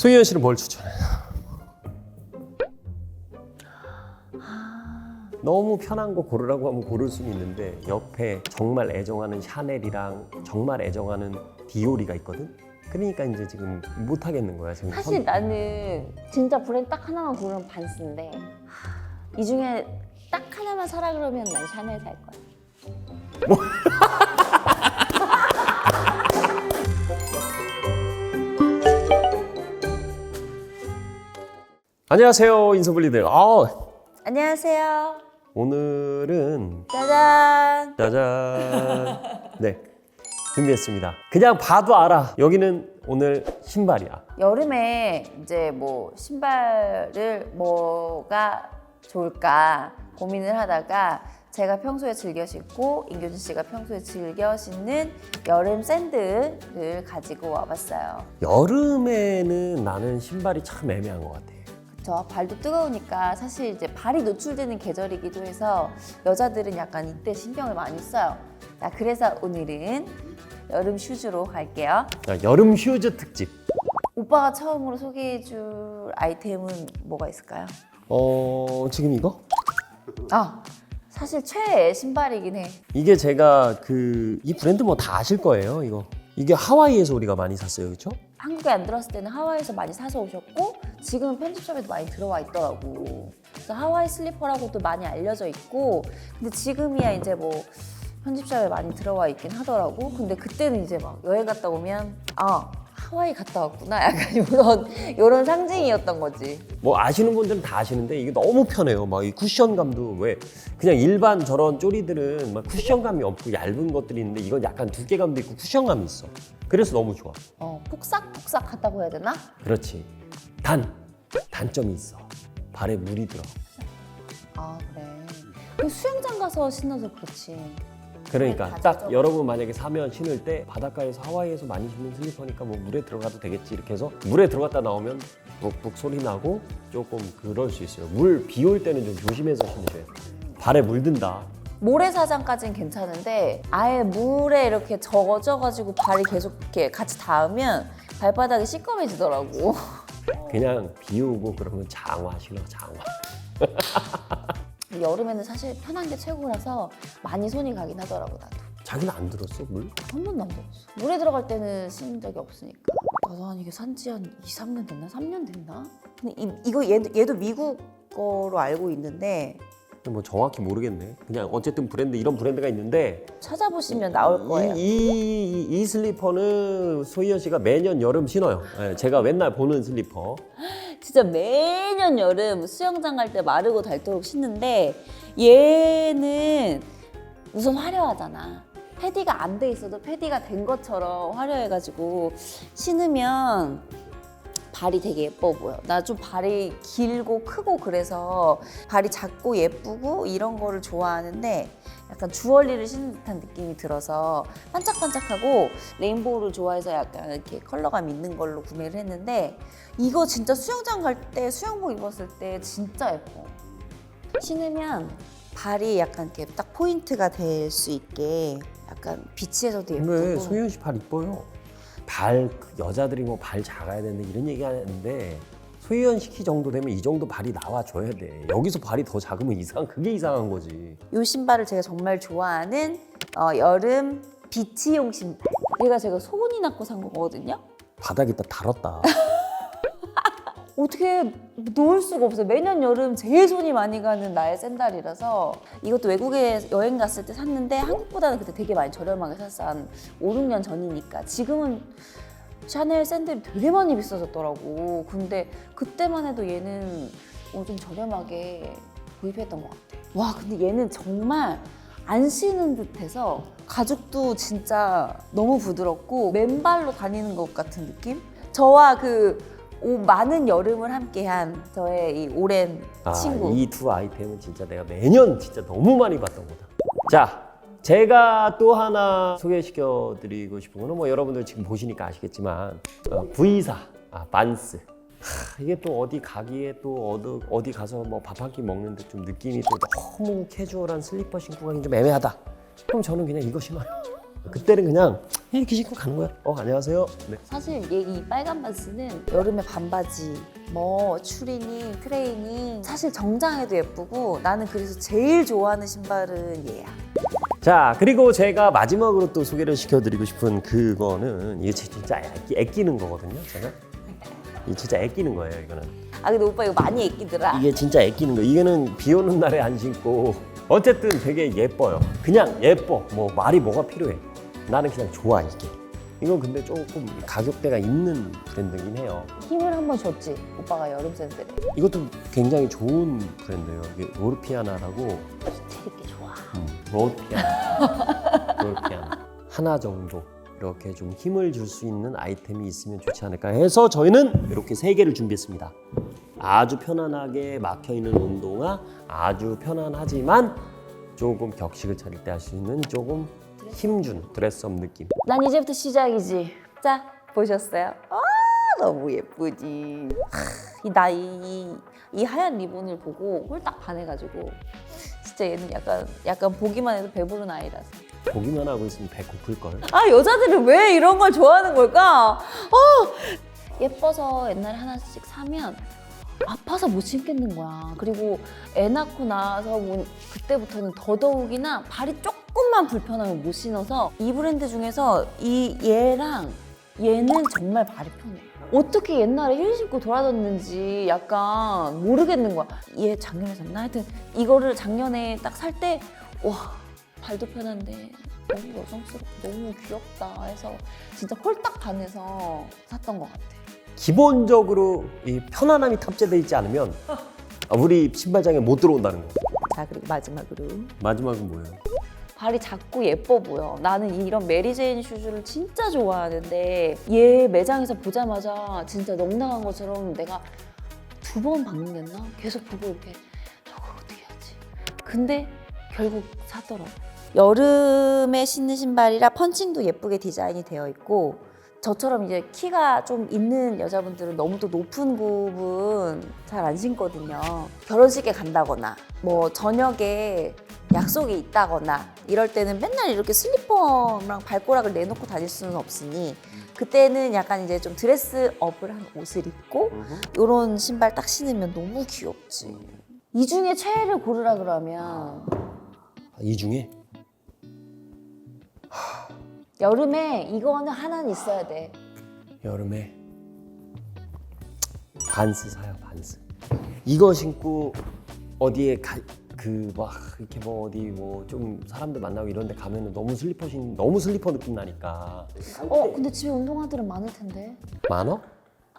소희연 씨는 뭘 추천해요? 너무 편한 거 고르라고 하면 고를 수는 있는데 옆에 정말 애정하는 샤넬이랑 정말 애정하는 디오리가 있거든. 그러니까 이제 지금 못 하겠는 거야 지금. 사실 나는 진짜 브랜드 딱 하나만 고르면 반스인데 이 중에 딱 하나만 사라 그러면 난 샤넬 살 거야. 안녕하세요 인서블리들. 아 안녕하세요. 오늘은 짜잔. 짜잔. 네 준비했습니다. 그냥 봐도 알아. 여기는 오늘 신발이야. 여름에 이제 뭐 신발을 뭐가 좋을까 고민을 하다가 제가 평소에 즐겨 신고 임교진 씨가 평소에 즐겨 신는 여름 샌들을 가지고 와봤어요. 여름에는 나는 신발이 참 애매한 것 같아. 그쵸 발도 뜨거우니까 사실 이제 발이 노출되는 계절이기도 해서 여자들은 약간 이때 신경을 많이 써요. 자 그래서 오늘은 여름 슈즈로 갈게요. 자, 여름 휴즈 특집. 오빠가 처음으로 소개해 줄 아이템은 뭐가 있을까요? 어 지금 이거? 아 사실 최애 신발이긴 해. 이게 제가 그 이 브랜드 뭐 다 아실 거예요. 이거 이게 하와이에서 우리가 많이 샀어요, 그렇죠? 한국에 안 들어왔을 때는 하와이에서 많이 사서 오셨고 지금은 편집샵에도 많이 들어와 있더라고. 그래서 하와이 슬리퍼라고도 많이 알려져 있고 근데 지금이야 이제 뭐 편집샵에 많이 들어와 있긴 하더라고. 근데 그때는 이제 막 여행 갔다 오면 아 하와이 갔다 왔구나 약간 이런 이런 상징이었던 거지. 뭐 아시는 분들은 다 아시는데 이게 너무 편해요. 막 이 쿠션감도 왜 그냥 일반 저런 쪼리들은 막 쿠션감이 없고 얇은 것들이 있는데 이건 약간 두께감도 있고 쿠션감이 있어. 그래서 너무 좋아. 어 폭삭폭삭하다고 해야 되나? 그렇지. 단 단점이 있어. 발에 물이 들어. 아 그래. 그 수영장 가서 신어서 그렇지. 그러니까 다 딱. 여러분 만약에 사면 신을 때 바닷가에서 하와이에서 많이 신는 슬리퍼니까 뭐 물에 들어가도 되겠지 이렇게 해서 물에 들어갔다 나오면 북북 소리 나고 조금 그럴 수 있어요. 물 비 올 때는 좀 조심해서 신으셔야 돼요. 발에 물든다. 모래사장까지는 괜찮은데 아예 물에 이렇게 젖어가지고 발이 계속 이렇게 같이 닿으면 발바닥이 시꺼매지더라고. 그냥 비 오고 그러면 장화 신어 장화. 여름에는 사실 편한 게 최고라서 많이 손이 가긴 하더라고 나도. 자기는 안 들었어 물? 한 번도 안 들었어. 물에 들어갈 때는 신은 적이 없으니까. 나도 한 이게 산지 한 2, 3년 됐나? 3년 됐나? 근데 이, 이거 얘도, 얘도 미국 거로 알고 있는데 뭐 정확히 모르겠네. 그냥 어쨌든 브랜드 이런 브랜드가 있는데 찾아보시면 나올 거예요. 이, 이, 이 슬리퍼는 소희연 씨가 매년 여름 신어요. 예, 제가 맨날 보는 슬리퍼. 진짜 매년 여름 수영장 갈 때 마르고 닳도록 신는데 얘는 우선 화려하잖아. 패디가 안 돼 있어도 패디가 된 것처럼 화려해가지고 신으면 발이 되게 예뻐 보여. 나 좀 발이 길고 크고 그래서 발이 작고 예쁘고 이런 거를 좋아하는데 약간 주얼리를 신는 듯한 느낌이 들어서 반짝반짝하고 레인보우를 좋아해서 약간 이렇게 컬러감 있는 걸로 구매를 했는데 이거 진짜 수영장 갈 때 수영복 입었을 때 진짜 예뻐. 신으면 발이 약간 이렇게 딱 포인트가 될 수 있게 약간 비치에서도 예쁘고 근데 소희연 씨 발 이뻐요. 발그 여자들이 뭐 발 작아야 되는데 이런 얘기 하는데 소희연 씨키 정도 되면 이 정도 발이 나와줘야 돼. 여기서 발이 더 작으면 이상 그게 이상한 거지. 이 신발을 제가 정말 좋아하는 어, 여름 비치용 신발. 얘가 제가 소문이 났고 산 거거든요. 바닥에다 달았다. 어떻게 놓을 수가 없어요. 매년 여름 제일 손이 많이 가는 나의 샌달이라서 이것도 외국에 여행 갔을 때 샀는데 한국보다는 그때 되게 많이 저렴하게 샀어. 한 5, 6년 전이니까. 지금은 샤넬 샌들이 되게 많이 비싸졌더라고. 근데 그때만 해도 얘는 어, 좀 저렴하게 구입했던 것 같아. 와, 근데 얘는 정말 안 신은 듯해서 가죽도 진짜 너무 부드럽고 맨발로 다니는 것 같은 느낌? 저와 그 오, 많은 여름을 함께한 저의 이 오랜 아, 친구. 이 두 아이템은 진짜 내가 매년 진짜 너무 많이 봤던 거다. 자, 제가 또 하나 소개시켜 드리고 싶은 거는 뭐 여러분들 지금 보시니까 아시겠지만 어, V4 아, 반스. 하, 이게 또 어디 가기에 또 어디, 어디 가서 뭐 밥 한 끼 먹는데 좀 느낌이 또 너무 캐주얼한 슬리퍼 신고 가긴 좀 애매하다. 그럼 저는 그냥 이거 신어요. 그때는 그냥 이렇게 신고 가는 거야. 어 안녕하세요. 네. 사실 얘이 빨간 반스는 여름에 반바지, 뭐 추리닝, 트레이닝 사실 정장에도 예쁘고 나는 그래서 제일 좋아하는 신발은 얘야. 자 그리고 제가 마지막으로 또 소개를 시켜드리고 싶은 그거는 이게 진짜 애끼, 애끼는 거거든요. 제가 이 진짜 애끼는 거예요. 이거는 아 근데 오빠 이거 많이 애끼더라. 이게 진짜 애끼는 거. 이게는 비 오는 날에 안 신고 어쨌든 되게 예뻐요. 그냥 예뻐. 뭐 말이 뭐가 필요해. 나는 그냥 좋아 이게. 이건 근데 조금 가격대가 있는 브랜드긴 해요. 힘을 한번 줬지 오빠가 여름 센스를. 이것도 굉장히 좋은 브랜드예요. 이게 로르피아나라고 재밌게 좋아. 음, 로르피아나. 로르피아나. 하나 정도 이렇게 좀 힘을 줄 수 있는 아이템이 있으면 좋지 않을까 해서 저희는 이렇게 세 개를 준비했습니다. 아주 편안하게 막혀 있는 운동화, 아주 편안하지만 조금 격식을 차릴 때 할 수 있는 조금 힘준 드레스업 느낌. 난 이제부터 시작이지. 자 보셨어요? 아 너무 예쁘지. 이나이 이, 이 하얀 리본을 보고 홀딱 반해가지고 진짜 얘는 약간 약간 보기만 해도 배부른 아이라서. 보기만 하고 있으면 배 고플 걸. 아 여자들은 왜 이런 걸 좋아하는 걸까? 어 예뻐서 옛날에 하나씩 사면 아파서 못 신겠는 거야. 그리고 애 낳고 나서 뭐 그때부터는 더더욱이나 발이 조금만 불편하면 못 신어서 이 브랜드 중에서 이 얘랑 얘는 정말 발이 편해. 어떻게 옛날에 힐 신고 돌아다녔는지 약간 모르겠는 거야. 얘 작년에 샀나? 하여튼 이거를 작년에 딱 살 때 와 발도 편한데 너무 여성스럽고 너무 귀엽다 해서 진짜 홀딱 반해서 샀던 것 같아. 기본적으로 이 편안함이 탑재되어 있지 않으면 우리 신발장에 못 들어온다는 거. 자 그리고 마지막으로 마지막은 뭐예요? 발이 작고 예뻐 보여. 나는 이런 메리 제인 슈즈를 진짜 좋아하는데 얘 매장에서 보자마자 진짜 넉넉한 것처럼 내가 두 번 방문했나? 계속 보고 이렇게 저걸 어떻게 하지? 근데 결국 사더라고. 여름에 신는 신발이라 펀칭도 예쁘게 디자인이 되어 있고 저처럼 이제 키가 좀 있는 여자분들은 너무 또 높은 굽은 잘 안 신거든요. 결혼식에 간다거나 뭐 저녁에 약속이 있다거나 이럴 때는 맨날 이렇게 슬리퍼랑 발꼬락을 내놓고 다닐 수는 없으니 그때는 약간 이제 좀 드레스업을 한 옷을 입고 이런 신발 딱 신으면 너무 귀엽지. 이 중에 최애를 고르라 그러면 아, 이 중에 여름에 이거는 하나는 있어야 돼. 여름에 반스 사요 반스. 이거 신고 어디에 그막 이렇게 뭐 어디 뭐 좀 사람들 만나고 이런 데 가면은 너무 슬리퍼 신 너무 슬리퍼 느낌 나니까 어, 근데 집에 운동화들은 많을 텐데. 많어?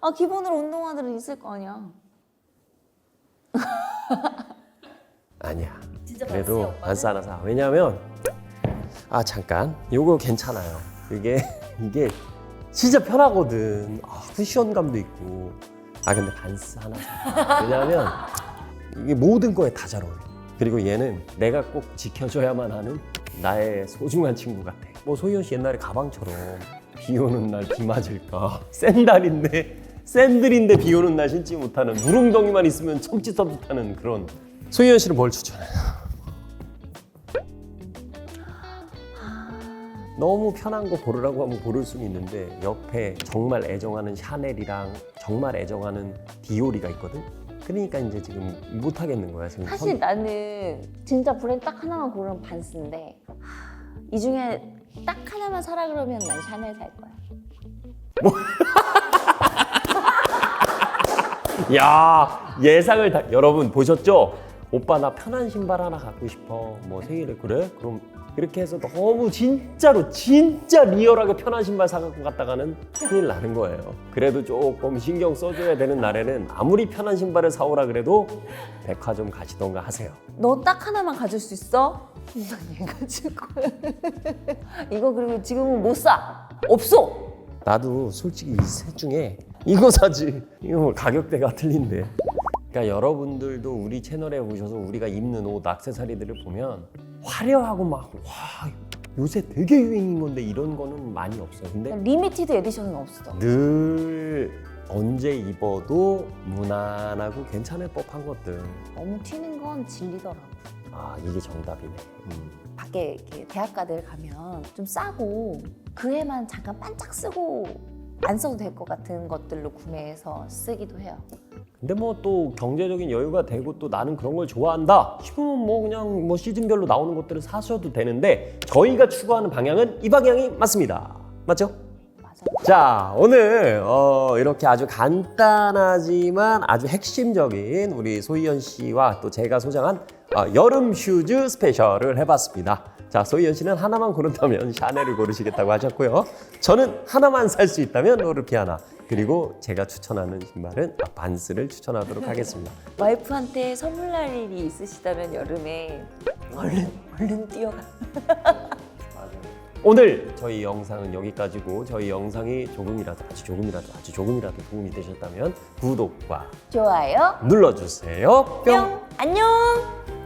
아, 기본으로 운동화들은 있을 거 아니야. 아니야. 진짜 그래도 오빠는? 반스 하나 사. 왜냐면 아 잠깐 요거 괜찮아요. 이게 이게 진짜 편하거든. 아, 쿠션감도 있고. 아 근데 반스 하나 사. 왜냐면 이게 모든 거에 다 잘 어울려. 그리고 얘는 내가 꼭 지켜줘야만 하는 나의 소중한 친구 같아. 뭐 소희연 씨 옛날에 가방처럼 비 오는 날 비 맞을까? 샌달인데 샌들인데 비 오는 날 신지 못하는 무릉덩이만 있으면 참지 못하는 그런 소희연 씨는 뭘 추천해? 너무 편한 거 고르라고 하면 고를 수는 있는데 옆에 정말 애정하는 샤넬이랑 정말 애정하는 디오리가 있거든. 그러니까 이제 지금 못 하겠는 거야 지금. 사실 나는 진짜 브랜드 딱 하나만 고르면 반스인데 하, 이 중에 딱 하나만 사라 그러면 난 샤넬 살 거야. 야 예상을 다 여러분 보셨죠? 오빠 나 편한 신발 하나 갖고 싶어. 뭐 생일에 그래? 그럼 이렇게 해서 너무 진짜로 진짜 리얼하게 편한 신발 사갖고 갔다가는 큰일 나는 거예요. 그래도 조금 신경 써줘야 되는 날에는 아무리 편한 신발을 사오라 그래도 백화점 가시던가 하세요. 너 딱 하나만 가질 수 있어? 가질 거야. 이거 그리고 지금은 못 사. 없어. 나도 솔직히 이 셋 중에 이거 사지. 이거 뭐 가격대가 틀린데. 그러니까 여러분들도 우리 채널에 오셔서 우리가 입는 옷, 액세서리들을 보면 화려하고 막 와, 요새 되게 유행인 건데 이런 거는 많이 없어요. 근데 리미티드 에디션은 없어. 늘 언제 입어도 무난하고 괜찮을 법한 것들. 너무 튀는 건 질리더라고. 아 이게 정답이네. 음. 밖에 이렇게 대학가들 가면 좀 싸고 그 해만 잠깐 반짝 쓰고 안 써도 될 것 같은 것들로 구매해서 쓰기도 해요. 근데 뭐 또 경제적인 여유가 되고 또 나는 그런 걸 좋아한다 싶으면 뭐 그냥 뭐 시즌별로 나오는 것들을 사셔도 되는데 저희가 추구하는 방향은 이 방향이 맞습니다. 맞죠? 자 오늘 어, 이렇게 아주 간단하지만 아주 핵심적인 우리 소희연 씨와 또 제가 소장한 어, 여름 슈즈 스페셜을 해봤습니다. 자 소희연 씨는 하나만 고른다면 샤넬을 고르시겠다고 하셨고요. 저는 하나만 살 수 있다면 로르피아나 그리고 제가 추천하는 신발은 아, 반스를 추천하도록 하겠습니다. 와이프한테 선물할 일이 있으시다면 여름에 얼른 얼른 뛰어가. 오늘 저희 영상은 여기까지고 저희 영상이 조금이라도 아주 조금이라도 아주 조금이라도 도움이 되셨다면 구독과 좋아요. 눌러주세요. 뿅. 뿅. 안녕.